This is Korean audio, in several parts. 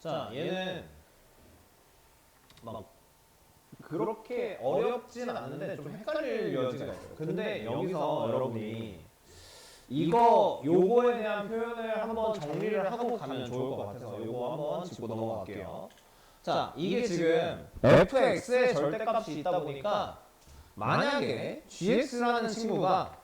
자, 얘는 막 그렇게 어렵지는 않은데 좀 헷갈릴 여지가 있어요. 근데 여기서 여러분이 이거 요거에 대한 표현을 한번 정리를 하고 가면 좋을 것 같아서 요거 한번 짚고 넘어갈게요. 자, 이게 지금 fx의 절대값이 있다 보니까 만약에 gx라는 친구가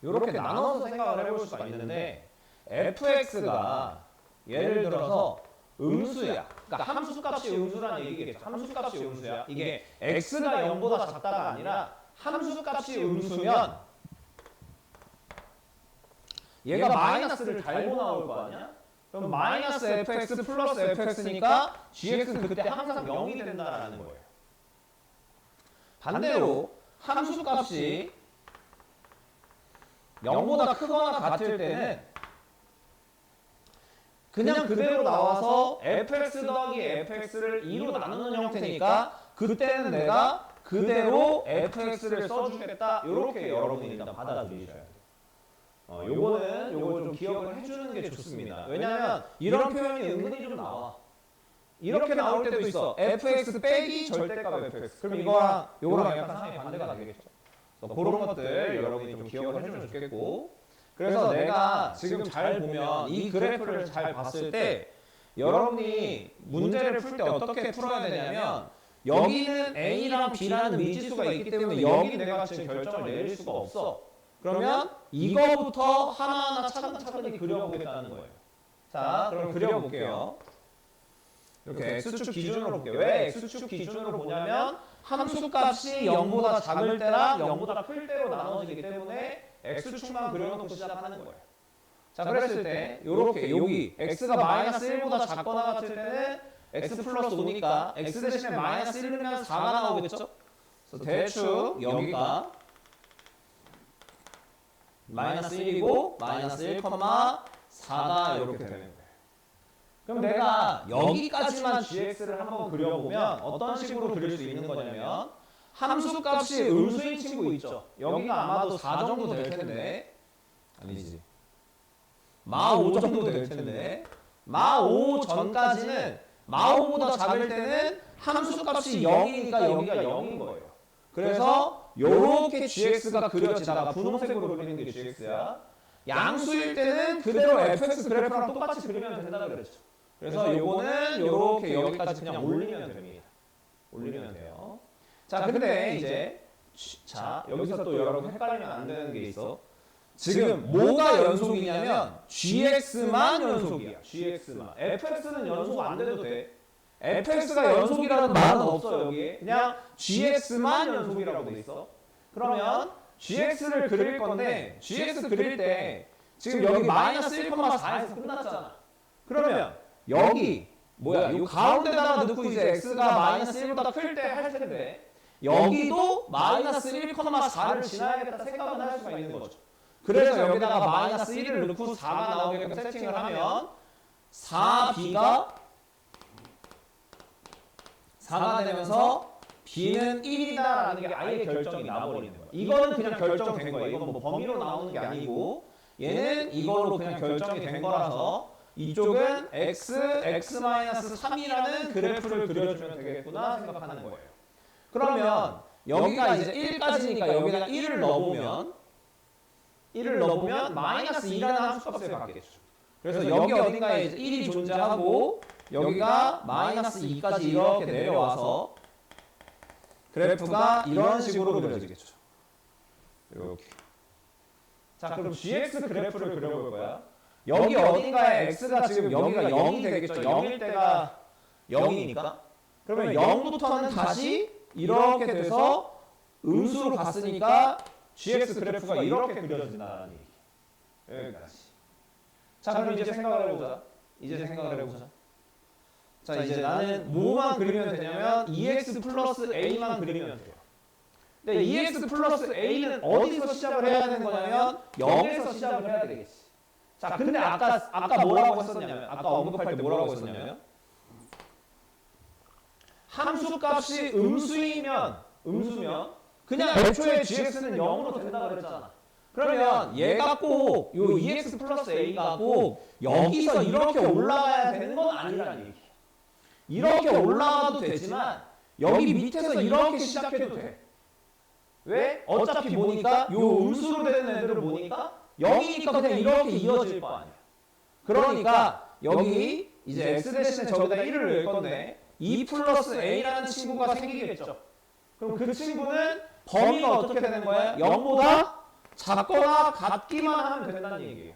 이렇게 나눠서 생각을 해볼 수가 있는데 fx가 예를 들어서 음수야. 그러니까 함수 값이 음수라는 얘기겠죠. 함수 값이 음수야. 이게 x가 0보다 작다가 아니라 함수 값이 음수면 얘가 마이너스를 달고 나올 거 아니야? 그럼 마이너스 fx 플러스 fx니까 gx는 그때 항상 0이 된다라는 거예요. 반대로 함수 값이 0보다 크거나 같을 때는 그냥 그대로 나와서 fx 더하기 fx를 2로 나누는 형태니까 그때는 내가 그대로 fx를 써주겠다 이렇게 여러분이 일단 받아들이셔야 돼요. 어, 요거는 요거 좀 기억을 해주는 게 좋습니다. 왜냐하면 이런 표현이 은근히 좀 나와. 이렇게 나올 때도 있어. fx 빼기 절대값 fx. 그럼 이거랑 요거랑 약간 상이 반대가 되겠죠. 그래서 그런 것들 여러분이 좀 기억을 해주면 좋겠고. 그래서 내가 지금 잘 보면 이 그래프를 잘 봤을 때 여러분이 문제를 풀 때 어떻게 풀어야 되냐면 여기는 a랑 b라는 미지수가 있기 때문에 여기 내가 지금 결정을 내릴 수가 없어. 그러면 이거부터 하나하나 차근차근히 그려보겠다는 거예요. 자, 그럼 그려볼게요. 이렇게 x축 기준으로 볼게요. 왜 x축 기준으로 보냐면 함수 값이 0보다 작을 때랑 0보다 클 때로 나눠지기 때문에 x축만 그려놓고 시작하는 거예요. 자, 그랬을 때 요렇게 여기 x가 마이너스 1보다 작거나 같을 때는 x 플러스 5니까 x 대신에 마이너스 1이면 4가 나오겠죠? 그래서 대충 여기가 마이너스 1이고 마이너스 1,4가 이렇게 되는 거예요. 그럼 내가 여기까지만 gx를 한번 그려보면 어떤 식으로 그릴 수 있는 거냐면 함수 값이 음수인 친구 있죠. 여기가 아마도 4 정도 될 텐데 아니지. 마5 정도 될 텐데 마5 전까지는 마 5보다 작을 때는 함수 값이 0이니까 여기가 0인 거예요. 그래서 요렇게 gx가 그려지다가 분홍색으로 그리는 게 gx야. 양수일 때는 그대로 fx 그래프랑 똑같이 그리면 된다 그랬죠. 그래서 요거는 요렇게 여기까지 그냥 올리면 됩니다. 올리면 돼요. 자, 근데 이제 자, 여기서 또 여러분 헷갈리면 안 되는 게 있어. 지금 뭐가 연속이냐면 gx만 연속이야. gx만. fx는 연속 안 돼도 돼. fx가 연속이라는 말은 없어 여기에. 그냥 gx만 연속이라고 돼 있어. 그러면 gx를 그릴 건데 gx 그릴 때 지금 여기 마이너스 1,4에서 끝났잖아. 그러면 여기 뭐야? 이 가운데다가 넣고 이제 x가 마이너스 1보다 클 때 할 텐데 여기도 마이너스 1,4를 지나야겠다 생각은 할 수가 있는 거죠. 그래서 여기다가 마이너스 1을 넣고 4가 나오게끔 세팅을 하면 4b가 4가 되면서 b는 1이다라는 게 아예 결정이 나버리는 거야. 이거는 그냥 결정된 거야. 이건 뭐 범위로 나오는 게 아니고 얘는 이거로 그냥 결정이 된 거라서 이쪽은 x, x-3이라는 그래프를 그려주면 되겠구나 생각하는 거예요. 그러면 여기가 이제 1까지니까 여기다가 1을 넣어보면 1을 넣어보면 마이너스 2라는 함수값을 받겠죠. 그래서 여기 어딘가에 이제 1이 존재하고 여기가 마이너스 2까지 이렇게 내려와서 그래프가 이런 식으로 그려지겠죠. 이렇게. 자, 그럼 gx 그래프를 그려볼 거야. 여기 어딘가에 x가 지금 여기가 0이 되겠죠. 0일 때가 0이니까. 그러면 0부터는 다시 이렇게 돼서 음수로 갔으니까 gx 그래프가 이렇게 그려진다는 얘기. 여기까지. 자, 그럼 이제 생각을 해보자. 이제 생각을 해보자. 자, 이제 나는 뭐만 그리면 되냐면 2x 플러스 a만 그리면 돼요. 근데 2x 플러스 a는 어디서 시작을 해야 되는 거냐면 0에서 시작을 해야 되겠지. 자, 근데 아까 아까 뭐라고 했었냐면 아까 언급할 때 뭐라고 했었냐면 함수 값이 음수이면 음수면 그냥 애초에 gx는 0으로 된다 그랬잖아. 그러면 얘가 꼭요 2x 플러스 a가 꼭 여기서 이렇게 올라가야 되는 건 아니라는 얘기. 이렇게 올라가도 되지만 여기 밑에서 이렇게 시작해도 돼. 왜? 어차피 보니까 요 음수로 되는 애들을 보니까 여기니까 그냥 이렇게 이어질 거 아니야. 그러니까 여기 이제 x 대신에 저기다 1을 넣을 건데 2 플러스 a라는 친구가 생기겠죠. 그럼 그 친구는 범위가 어떻게 되는 거예요? 0보다 작거나 같기만 하면 된다는 얘기예요.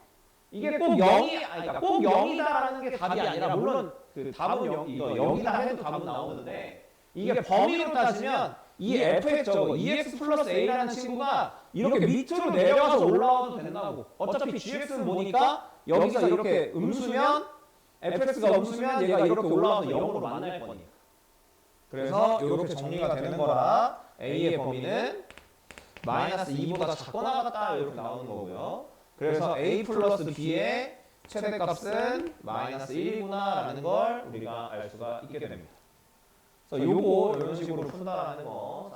이게 꼭 0이 아니 그러니까 꼭 0이다라는 게 답이 아니라 물론 그 답은 0 이거 0이다 해도 답은 나오는데 이게 범위로 따지면 이 fx 저거 2x 플러스 a라는 친구가 이렇게 밑으로 내려가서 올라와도 된다고. 어차피 gx는 보니까 여기서 이렇게 음수면 fx가 음수면 얘가 이렇게 올라와서 0으로 만날 거니까. 그래서 이렇게 정리가 되는 거라 a의 범위는 마이너스 2보다 작거나 같다 이렇게 나오는 거고요. 그래서 a 플러스 b의 최대값은 마이너스 1이구나라는 걸 우리가 알 수가 있게 됩니다. 그래서 요거 이런 식으로 푼다라는 거